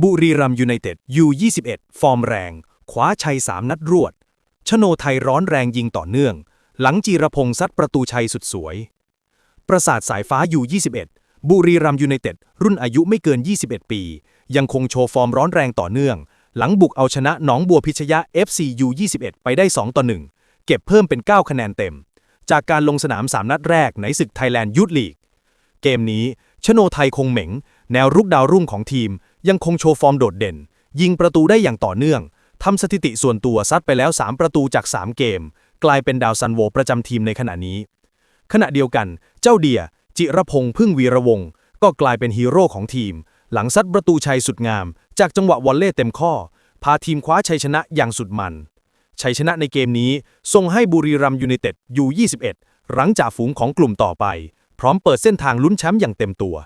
บุรีรัมยูไนเต็ดยู21 ฟอร์มแรง คว้าชัย 3 นัดรวด ชโนไทยร้อนแรงยิงต่อเนื่อง หลังจีรพงษ์ซัดประตูชัยสุดสวย ประสาทสายฟ้ายู21 บุรีรัมย์ยูไนเต็ด รุ่นอายุไม่เกิน 21 ปี ยังคงโชว์ฟอร์มร้อนแรงต่อเนื่อง หลังบุกเอาชนะหนองบัวพิชยะ FC U21 ไปได้ 2 ต่อ 1 เก็บเพิ่มเป็น 9 คะแนนเต็ม จากการลงสนาม 3 นัดแรกในศึกไทยแลนด์ยูทลีก เกมนี้ชโนไทยคงเหม็ง แนวรุกดาวรุ่งของทีม ยังคงโชว์ฟอร์มโดดเด่น ยิงประตูได้อย่างต่อเนื่องทำสถิติส่วนตัวซัดไปแล้ว 3 ประตูจาก 3 เกม กลายเป็นดาวซันโวประจำทีมในขณะนี้ ขณะเดียวกัน เจ้าเดีย จิรพงษ์พึ่งวีระวง ก็กลายเป็นฮีโร่ของทีม หลังซัดประตูชัยสุดงาม จากจังหวะวอลเล่เต็มข้อ พาทีมคว้าชัยชนะอย่างสุดมันชัยชนะในเกมนี้ส่งให้บุรีรัมย์ยูไนเต็ดยู 21 หลังจากฝูงของกลุ่มต่อไป พร้อมเปิดเส้นทางลุ้นแชมป์อย่างเต็มตัว